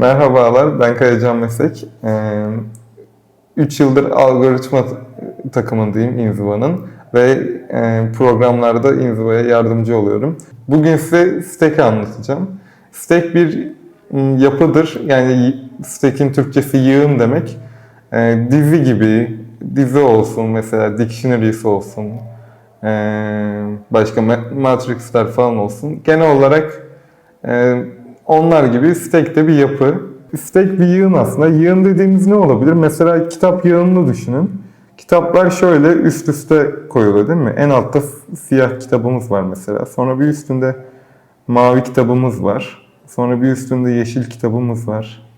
Merhabalar, ben Kayacan Meslek. 3 yıldır algoritma takımındayım Inziva'nın ve e, programlarda Inziva'ya yardımcı oluyorum. Bugün size Stack'i anlatacağım. Stack bir yapıdır, yani Stack'in Türkçesi yığın demek. E, dizi gibi, dizi olsun mesela, dictionaries olsun, e, başka ma- matrixler falan olsun. Genel olarak e, onlar gibi stack de bir yapı. Stack bir yığın aslında. Yığın dediğimiz ne olabilir? Mesela kitap yığınını düşünün. Kitaplar şöyle üst üste koyuluyor değil mi? En altta siyah kitabımız var mesela. Sonra bir üstünde mavi kitabımız var. Sonra bir üstünde yeşil kitabımız var.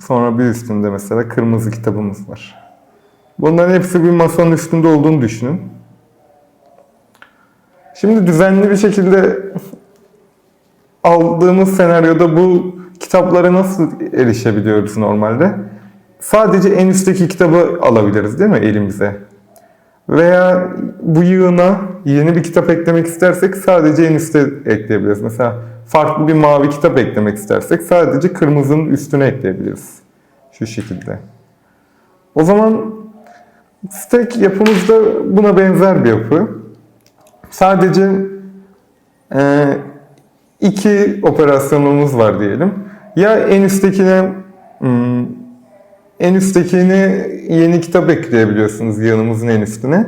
Sonra bir üstünde mesela kırmızı kitabımız var. Bunların hepsi bir masanın üstünde olduğunu düşünün. Şimdi düzenli bir şekilde aldığımız senaryoda bu kitaplara nasıl erişebiliyoruz normalde? Sadece en üstteki kitabı alabiliriz değil mi elimize? Veya bu yığına yeni bir kitap eklemek istersek sadece en üste ekleyebiliriz. Mesela farklı bir mavi kitap eklemek istersek sadece kırmızının üstüne ekleyebiliriz. Şu şekilde. O zaman stack yapımızda buna benzer bir yapı. Sadece e, iki operasyonumuz var diyelim. Ya en üsttekine hmm, en üsttekine yeni kitap ekleyebiliyorsunuz yığınımızın en üstüne.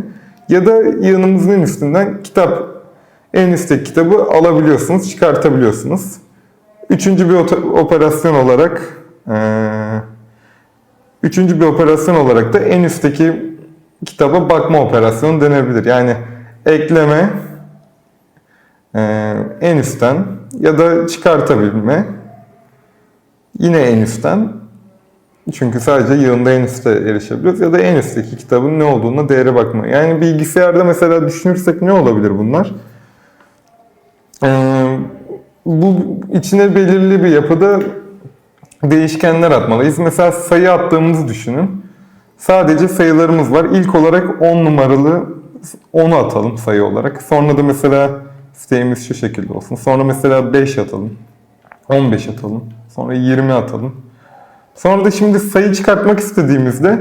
Ya da yığınımızın en üstünden kitap en üstteki kitabı alabiliyorsunuz, çıkartabiliyorsunuz. Üçüncü bir operasyon olarak üçüncü bir operasyon olarak da en üstteki kitaba bakma operasyonu denebilir. Yani ekleme, en üstten ya da çıkartabilme yine en üstten çünkü sadece yığında en üste erişebiliyoruz ya da en üstteki kitabın ne olduğuna değere bakma. Yani bilgisayarda mesela düşünürsek ne olabilir bunlar? Ee, bu içine belirli bir yapıda değişkenler atmalıyız. Mesela sayı attığımızı düşünün. Sadece sayılarımız var. İlk olarak 10 numaralı 10'u atalım sayı olarak. Sonra da mesela isteğimiz şu şekilde olsun. Sonra mesela 5 atalım. 15 atalım. Sonra 20 atalım. Sonra da şimdi sayı çıkartmak istediğimizde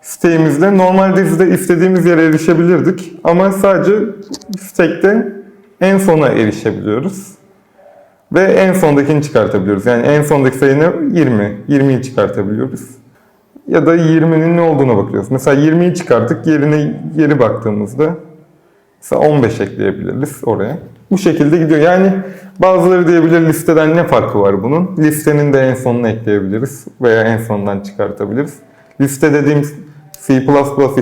siteğimizde normal dizide istediğimiz yere erişebilirdik. Ama sadece stack'te en sona erişebiliyoruz. Ve en sondakini çıkartabiliyoruz. Yani en sondaki sayı ne? 20. 20'yi çıkartabiliyoruz. Ya da 20'nin ne olduğuna bakıyoruz. Mesela 20'yi çıkarttık. Yerine geri baktığımızda mesela 15 ekleyebiliriz oraya. Bu şekilde gidiyor. Yani bazıları diyebilir listeden ne farkı var bunun? Listenin de en sonuna ekleyebiliriz veya en sondan çıkartabiliriz. Liste dediğimiz C++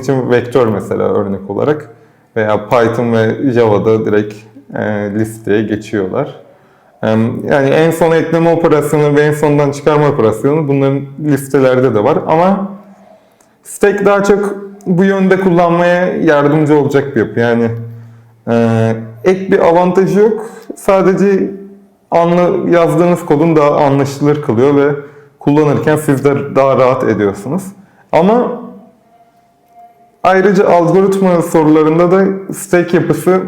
için vektör mesela örnek olarak veya Python ve Java'da direkt e, listeye geçiyorlar. E, Yani en son ekleme operasyonu ve en sondan çıkarma operasyonu bunların listelerde de var ama Stack daha çok bu yönde kullanmaya yardımcı olacak bir yapı. Yani e, ek bir avantajı yok. Sadece anla, yazdığınız kodun daha anlaşılır kılıyor ve kullanırken siz de daha rahat ediyorsunuz. Ama ayrıca algoritma sorularında da stack yapısı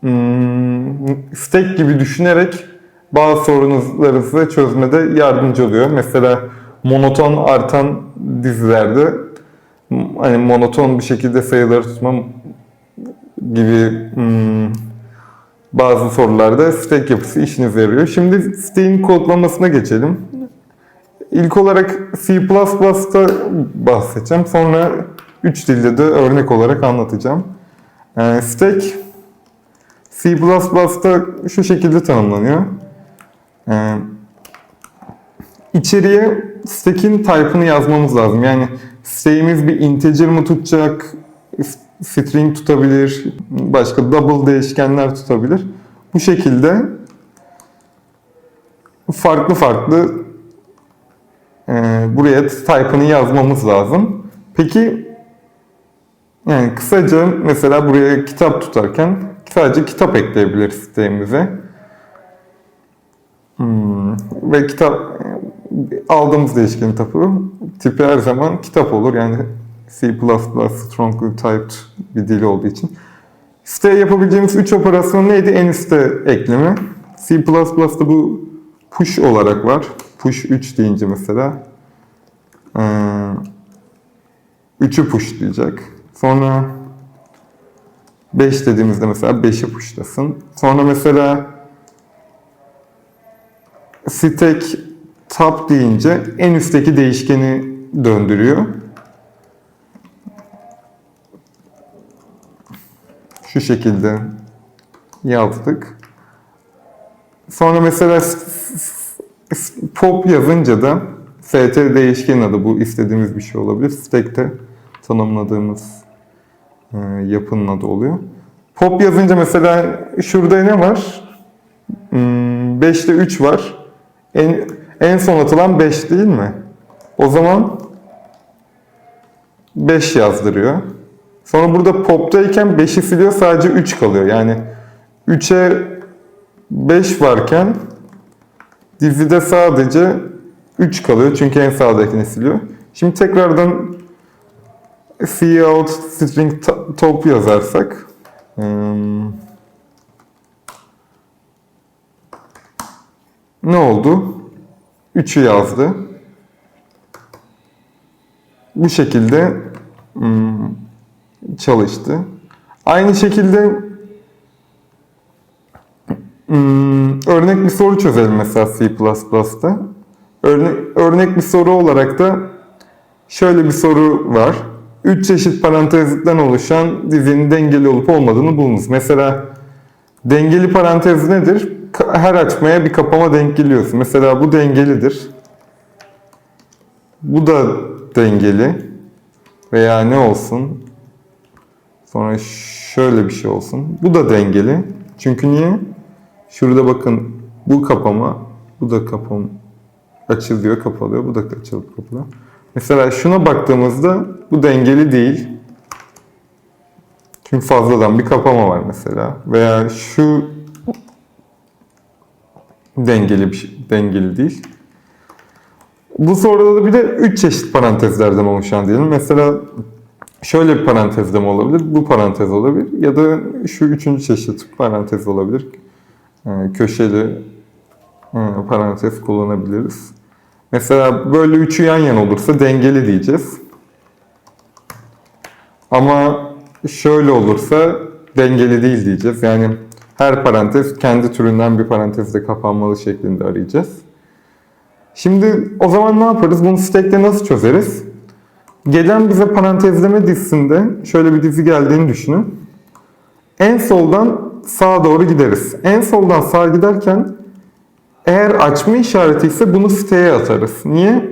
hmm, stack gibi düşünerek bazı sorunlarınızı çözmede yardımcı oluyor. Mesela monoton artan dizilerde hani monoton bir şekilde sayıları tutmam gibi hmm, bazı sorularda stack yapısı işinize yarıyor. Şimdi stack'in kodlamasına geçelim. İlk olarak C++'da bahsedeceğim. Sonra 3 dilde de örnek olarak anlatacağım. Ee, stack C++'da şu şekilde tanımlanıyor. Ee, içeriye stack'in type'ını yazmamız lazım. Yani stack'imiz bir integer mi tutacak, string tutabilir, başka double değişkenler tutabilir. Bu şekilde farklı farklı e, buraya type'ını yazmamız lazım. Peki yani kısaca mesela buraya kitap tutarken sadece kitap ekleyebiliriz sitemize. Hmm, ve kitap aldığımız değişkenin tipi, tipi her zaman kitap olur. Yani C++ strongly typed bir dil olduğu için. Siteye yapabileceğimiz 3 operasyon neydi? En üstte ekleme. C++'da bu push olarak var. Push 3 deyince mesela ee, 3'ü push diyecek. Sonra 5 dediğimizde mesela 5'i pushlasın. Sonra mesela stack tab deyince en üstteki değişkeni döndürüyor. Şu şekilde yazdık. Sonra mesela pop yazınca da ft değişkenin adı bu istediğimiz bir şey olabilir. Stack'te tanımladığımız e, yapının adı oluyor. Pop yazınca mesela şurada ne var? 5'te 3 var. En, en son atılan 5 değil mi? O zaman 5 yazdırıyor. Sonra burada pop'tayken 5'i siliyor sadece 3 kalıyor. Yani 3'e 5 varken dizide sadece 3 kalıyor. Çünkü en sağdakini siliyor. Şimdi tekrardan cout string to- top yazarsak hmm, ne oldu? 3'ü yazdı. Bu şekilde hmm, çalıştı. Aynı şekilde hmm, örnek bir soru çözelim mesela C++'da. Örnek, örnek bir soru olarak da şöyle bir soru var. 3 çeşit parantezden oluşan dizinin dengeli olup olmadığını bulunuz. Mesela dengeli parantez nedir? Her açmaya bir kapama denk geliyorsun. Mesela bu dengelidir. Bu da dengeli. Veya ne olsun? Sonra şöyle bir şey olsun. Bu da dengeli. Çünkü niye? Şurada bakın bu kapama, bu da kapama açılıyor, kapalıyor. Bu da açılıp kapalıyor. Mesela şuna baktığımızda bu dengeli değil. Çünkü fazladan bir kapama var mesela. Veya şu dengeli bir şey, dengeli değil. Bu soruda da bir de 3 çeşit parantezlerden oluşan diyelim. Mesela şöyle bir parantezde mi olabilir? Bu parantez olabilir. Ya da şu üçüncü çeşit parantez olabilir. Ee, Köşeli parantez kullanabiliriz. Mesela böyle üçü yan yana olursa dengeli diyeceğiz. Ama şöyle olursa dengeli değil diyeceğiz. Yani her parantez kendi türünden bir parantezde kapanmalı şeklinde arayacağız. Şimdi o zaman ne yaparız? Bunu stack'te nasıl çözeriz? Gelen bize parantezleme dizisinde şöyle bir dizi geldiğini düşünün. En soldan sağa doğru gideriz. En soldan sağa giderken eğer açma işareti ise bunu siteye atarız. Niye?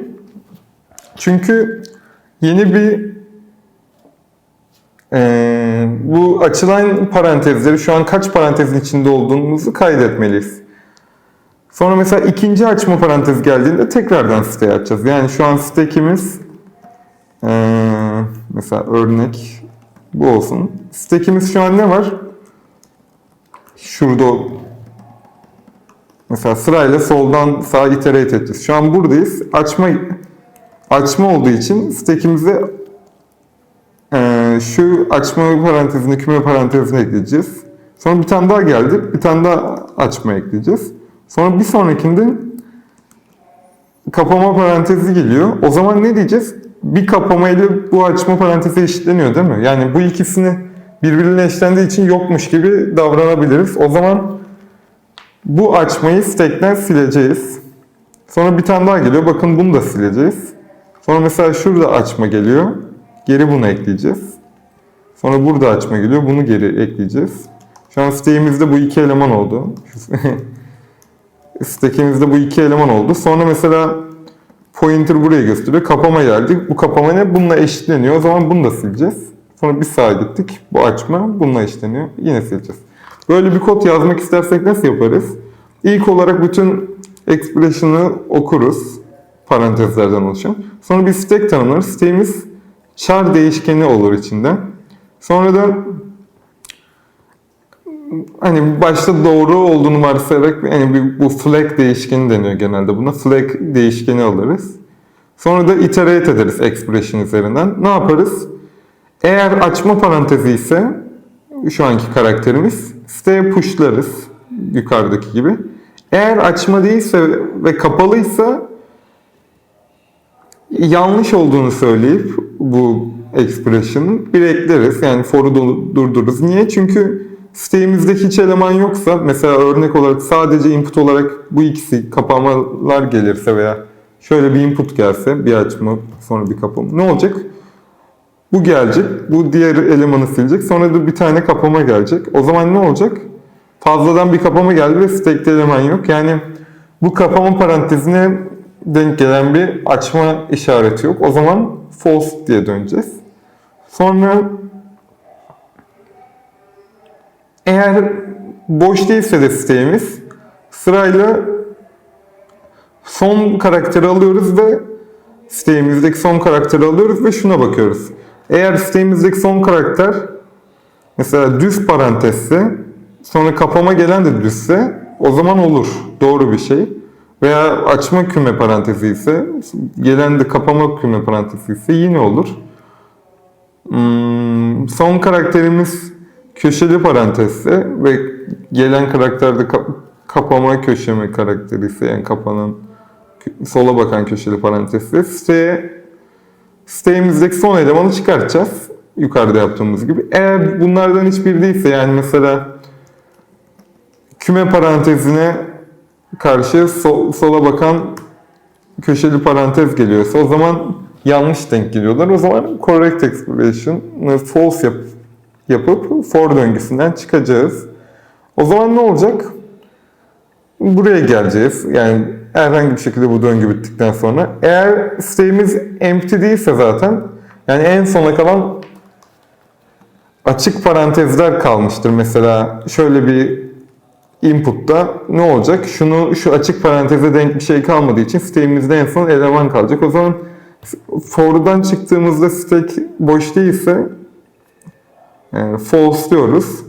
Çünkü yeni bir eee, bu açılan parantezleri şu an kaç parantezin içinde olduğumuzu kaydetmeliyiz. Sonra mesela ikinci açma parantez geldiğinde tekrardan siteye açacağız. Yani şu an stack'imiz eee, mesela örnek bu olsun. Stack'imiz şu an ne var? Şurada Mesela sırayla soldan sağa iterate edeceğiz. Şu an buradayız. Açma açma olduğu için stack'imize eee, şu açma parantezini küme parantezine ekleyeceğiz. Sonra bir tane daha geldi. Bir tane daha açma ekleyeceğiz. Sonra bir sonrakinde kapama parantezi geliyor. O zaman ne diyeceğiz? Bir kapama ile bu açma parantezi eşitleniyor değil mi? Yani bu ikisini birbirine eşlendiği için yokmuş gibi davranabiliriz. O zaman bu açmayı stack'ten sileceğiz. Sonra bir tane daha geliyor. Bakın bunu da sileceğiz. Sonra mesela şurada açma geliyor. Geri bunu ekleyeceğiz. Sonra burada açma geliyor. Bunu geri ekleyeceğiz. Şu an stack'imizde bu iki eleman oldu. stack'imizde bu iki eleman oldu. Sonra mesela pointer buraya gösteriyor. Kapama geldi. Bu kapama ne? Bununla eşitleniyor. O zaman bunu da sileceğiz. Sonra bir sağa gittik. Bu açma bununla eşitleniyor. Yine sileceğiz. Böyle bir kod yazmak istersek nasıl yaparız? İlk olarak bütün expression'ı okuruz. Parantezlerden oluşan. Sonra bir stack tanımlarız. Stack'imiz char değişkeni olur içinde. Sonra da hani başta doğru olduğunu varsayarak hani bir, bu flag değişkeni deniyor genelde buna. Flag değişkeni alırız. Sonra da iterate ederiz expression üzerinden. Ne yaparız? Eğer açma parantezi ise şu anki karakterimiz siteye pushlarız yukarıdaki gibi. Eğer açma değilse ve kapalıysa yanlış olduğunu söyleyip bu expression'ın bir ekleriz. Yani for'u du- durdururuz. Niye? Çünkü sitemizdeki hiç eleman yoksa mesela örnek olarak sadece input olarak bu ikisi kapamalar gelirse veya şöyle bir input gelse bir açma sonra bir kapama ne olacak? Bu gelecek. Bu diğer elemanı silecek. Sonra da bir tane kapama gelecek. O zaman ne olacak? Fazladan bir kapama geldi ve stack'te eleman yok. Yani bu kapama parantezine denk gelen bir açma işareti yok. O zaman false diye döneceğiz. Sonra eğer boş değilse de sitemiz sırayla son karakteri alıyoruz ve sitemizdeki son karakteri alıyoruz ve şuna bakıyoruz. Eğer sitemizdeki son karakter mesela düz parantezse sonra kapama gelen de düzse o zaman olur. Doğru bir şey. Veya açma küme parantezi ise gelen de kapama küme parantezi ise yine olur. Hmm, son karakterimiz köşeli parantezse ve gelen karakterde kap- kapama köşeme karakteri ise yani kapanan sola bakan köşeli parantezse siteye sitemizdeki son elemanı çıkartacağız. Yukarıda yaptığımız gibi. Eğer bunlardan hiçbiri değilse yani mesela küme parantezine karşı sol- sola bakan köşeli parantez geliyorsa o zaman yanlış denk geliyorlar. O zaman correct expression'ı false yap, yapıp for döngüsünden çıkacağız. O zaman ne olacak? Buraya geleceğiz. Yani herhangi bir şekilde bu döngü bittikten sonra. Eğer sitemiz empty değilse zaten yani en sona kalan açık parantezler kalmıştır. Mesela şöyle bir input'ta ne olacak? Şunu şu açık paranteze denk bir şey kalmadığı için sitemiizde en son eleman kalacak. O zaman for'dan çıktığımızda stack boş değilse yani false diyoruz.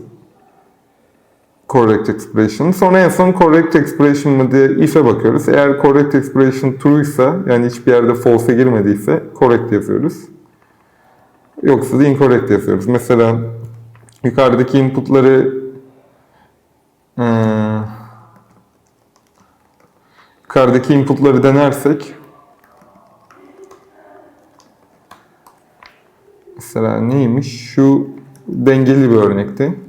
Correct expression. Sonra en son correct expression mı diye if'e bakıyoruz. Eğer correct expression true ise yani hiçbir yerde false'e girmediyse correct yazıyoruz. Yoksa da incorrect yazıyoruz. Mesela yukarıdaki inputları ee, yukarıdaki inputları denersek mesela neymiş? Şu dengeli bir örnekti.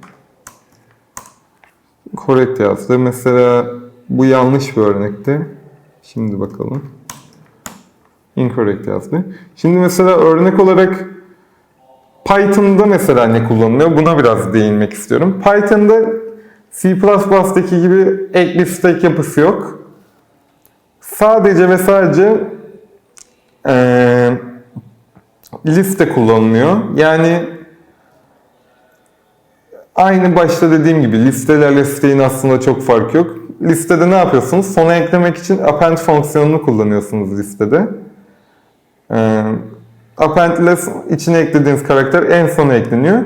Correct yazdı. Mesela bu yanlış bir örnekti. Şimdi bakalım. Incorrect yazdı. Şimdi mesela örnek olarak Python'da mesela ne kullanılıyor? Buna biraz değinmek istiyorum. Python'da C++'daki gibi ekli stack yapısı yok. Sadece ve sadece eee, liste kullanılıyor. Yani aynı başta dediğim gibi listelerle siteyin aslında çok fark yok. Listede ne yapıyorsunuz? Sona eklemek için append fonksiyonunu kullanıyorsunuz listede. Ee, append ile içine eklediğiniz karakter en sona ekleniyor.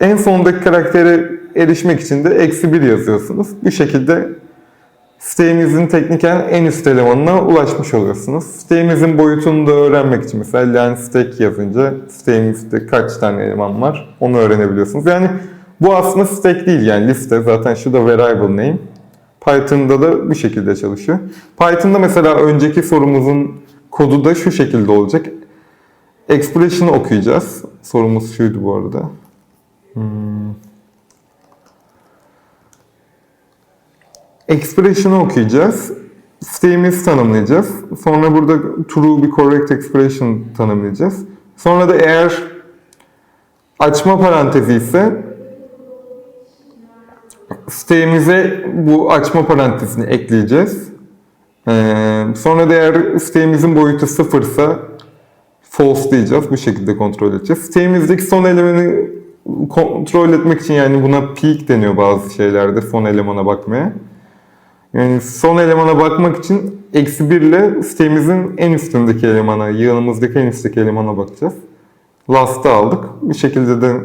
En sondaki karaktere erişmek için de eksi 1 yazıyorsunuz. Bu şekilde sitenizin tekniken en üst elemanına ulaşmış oluyorsunuz. Sitemizin boyutunu da öğrenmek için mesela len stack yazınca sitemizde kaç tane eleman var onu öğrenebiliyorsunuz. Yani bu aslında stack değil yani liste zaten şu da variable name. Python'da da bu şekilde çalışıyor. Python'da mesela önceki sorumuzun kodu da şu şekilde olacak. Expression'ı okuyacağız. Sorumuz şuydu bu arada. Hmm. Expression'ı okuyacağız. Sitemizi tanımlayacağız. Sonra burada true bir correct expression tanımlayacağız. Sonra da eğer açma parantezi ise sitemize bu açma parantezini ekleyeceğiz. Ee, sonra da eğer boyutu sıfırsa false diyeceğiz. Bu şekilde kontrol edeceğiz. Sitemizdeki son elemeni kontrol etmek için yani buna peak deniyor bazı şeylerde son elemana bakmaya. Yani son elemana bakmak için eksi 1 ile sitemizin en üstündeki elemana, yığınımızdaki en üstteki elemana bakacağız. Last'ı aldık. Bir şekilde de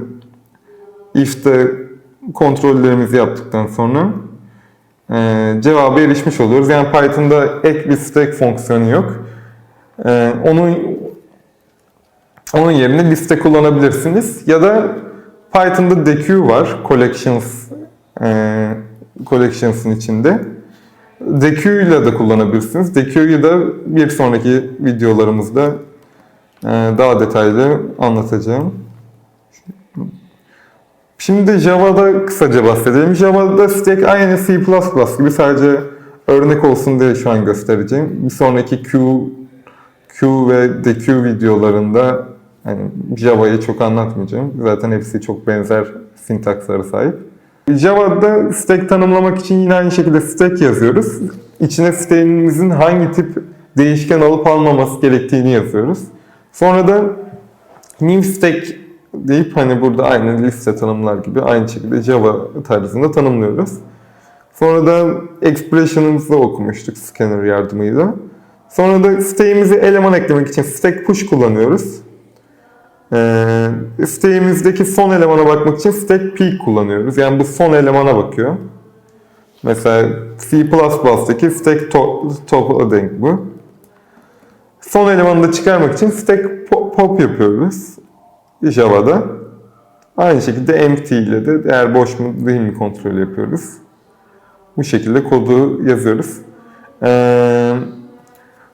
if'te kontrollerimizi yaptıktan sonra e, cevaba erişmiş oluyoruz. Yani Python'da ek bir stack fonksiyonu yok. E, onun onun yerine liste kullanabilirsiniz. Ya da Python'da dequeue var. Collections e, collections'ın içinde. DQ ile de kullanabilirsiniz. DQ'yu da bir sonraki videolarımızda e, daha detaylı anlatacağım. Şimdi Java'da kısaca bahsedelim. Java'da stack aynı C++ gibi sadece örnek olsun diye şu an göstereceğim. Bir sonraki Q, Q ve DQ videolarında hani Java'yı çok anlatmayacağım. Zaten hepsi çok benzer sintakslara sahip. Java'da stack tanımlamak için yine aynı şekilde stack yazıyoruz. İçine stack'imizin hangi tip değişken alıp almaması gerektiğini yazıyoruz. Sonra da new stack deyip hani burada aynı liste tanımlar gibi aynı şekilde Java tarzında tanımlıyoruz. Sonra da expression'ımızı okumuştuk scanner yardımıyla. Sonra da stack'imize eleman eklemek için stack push kullanıyoruz. Ee, stack'imizdeki son elemana bakmak için stack peek kullanıyoruz. Yani bu son elemana bakıyor. Mesela C++'daki stack to- top'a denk bu. Son elemanı da çıkarmak için stack po- pop yapıyoruz. Java'da. Aynı şekilde empty ile de eğer boş mu değil mi kontrol yapıyoruz. Bu şekilde kodu yazıyoruz. Ee,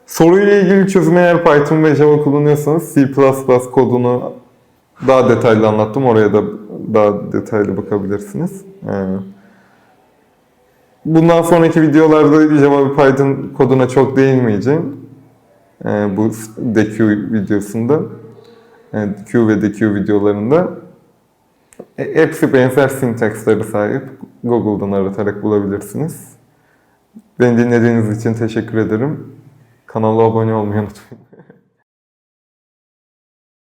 soruyla ilgili çözümü eğer Python ve Java kullanıyorsanız C++ kodunu daha detaylı anlattım. Oraya da daha detaylı bakabilirsiniz. Ee, bundan sonraki videolarda Java ve Python koduna çok değinmeyeceğim. Ee, bu DQ videosunda. Q ve DQ videolarında hepsi benzer sintaksları sahip. Google'dan aratarak bulabilirsiniz. Beni dinlediğiniz için teşekkür ederim. Kanala abone olmayı unutmayın.